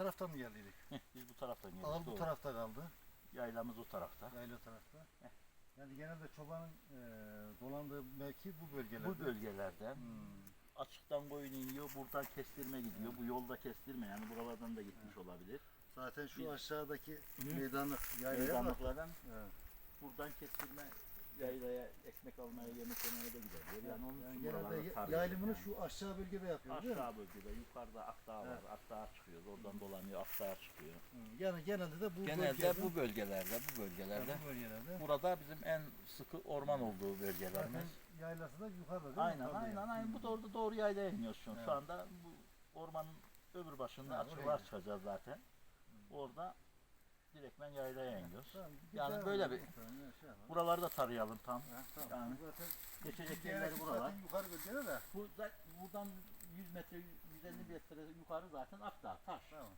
taraftan mı geldiydik? Heh, Biz bu taraftan geldik. Ağıl bu doğru. tarafta kaldı. Yaylamız o tarafta. Yayla tarafta. Yani genelde çobanın e, dolandığı mevki bu bölgelerde. Bu bölgelerden Hmm. açıktan koyun iniyor, buradan kestirme gidiyor. Bu yolda kestirme yani buralardan da gitmiş olabilir. Zaten şu Bir- aşağıdaki Hı. meydanlık yaylaya. Meydanlıklardan Evet. Buradan kestirme yaylaya ekmek almaya, yemek yemeye de gidebilir. Yani onun Yani genelde buralarda ya- tarıyor yayılımını yani. şu aşağı bölgede yapıyor değil mi? Aşağı bölgede, yukarıda Akdağ var. Evet. Akdağ çıkıyor, oradan dolanıyor, Akdağ çıkıyor. Hı. Yani genelde de bu Genelde bölgede, bu bölgelerde, bu bölgelerde. bu bölgelerde. Burada bizim en sıkı orman olduğu bölgelerimiz. yaylası da yukarıda değil mi? Aynen, Tabii aynen, yani. aynen. Bu orada doğru yaylaya iniyoruz şu an. Evet. Şu anda bu ormanın öbür başında açıklar oraya çıkacağız zaten. Orada direktmen yaylaya iniyoruz. Tamam, Yani böyle edelim. bir- şey. Buraları da tarayalım tam. Ha, tamam. yani zaten Geçecek yerleri buralar. Zaten yukarı bölgede de. Bu da, buradan 100 metre, 150 metre yukarı zaten Akdağ, taş. Tamam.